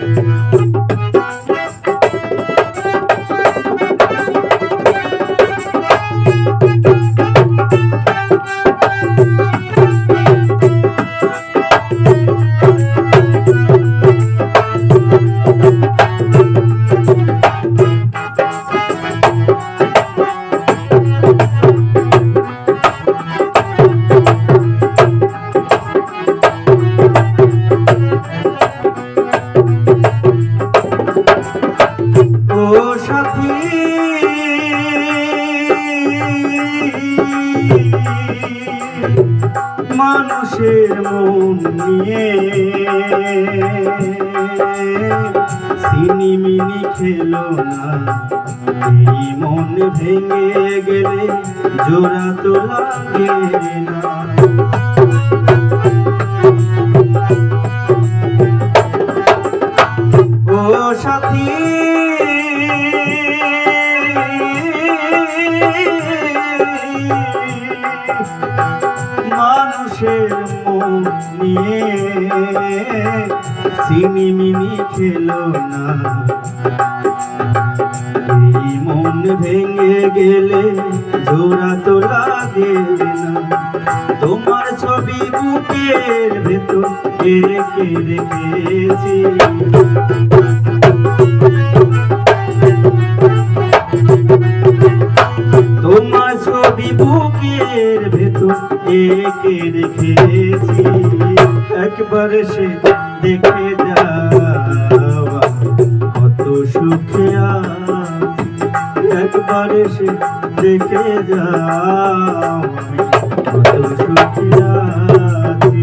ও মানুষের মন নিয়ে। সিনিমিনি খেলো না, এই মন ভেঙে গেলে জোড়া তো লাগে না। ও সাথী মানুষের মন নিয়ে সিনিমিনি খেলো না। এই মন ভেঙে গেলে জোড়া তো লাগে না। তোমার ছবি বুকের ভেতর রেখে রেখেছি? ছবি বুকের ভেতর একে রেখেছি একবার সে দেখে যাওয়া কত সুখে। একবার সে দেখে যাও কত সুখে আছি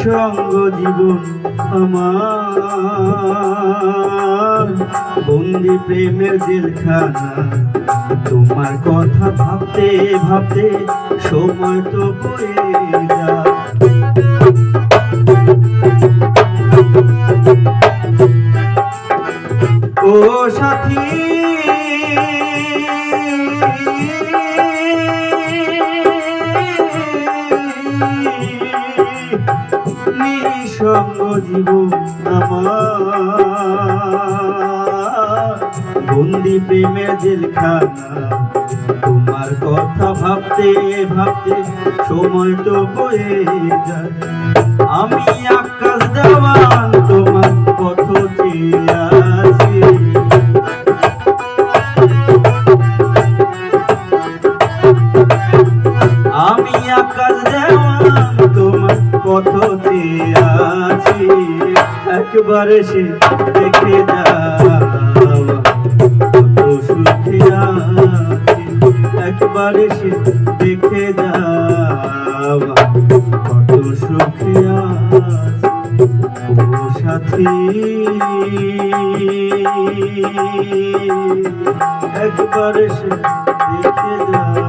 নিঃসঙ্গ জীবন আমার। বন্দি প্রেমের জেলখানা তোমার কথা ভাবতে ভাবতে সময় তো বয়ে যায়। নিঃসঙ্গ জীবন বন্দি জেলখানা। তোমার কথা ভাবতে ভাবতে সময় তো বয়ে যায়। আমি আকাশ দেওয়ান, তোমার পথ আমি আকাশ দেওয়ান, তোমার পথ চেয়ে একবারে সে দেখে সুখে সে দেখে যাওয়া কত সুখে আছি। সাথী। একবারে সে দেখে যাওয়া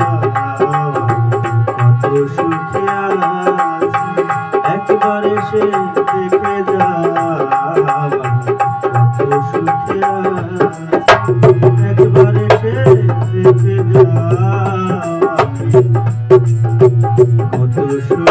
কত সুখে আছি। একবারে সে কত সুখে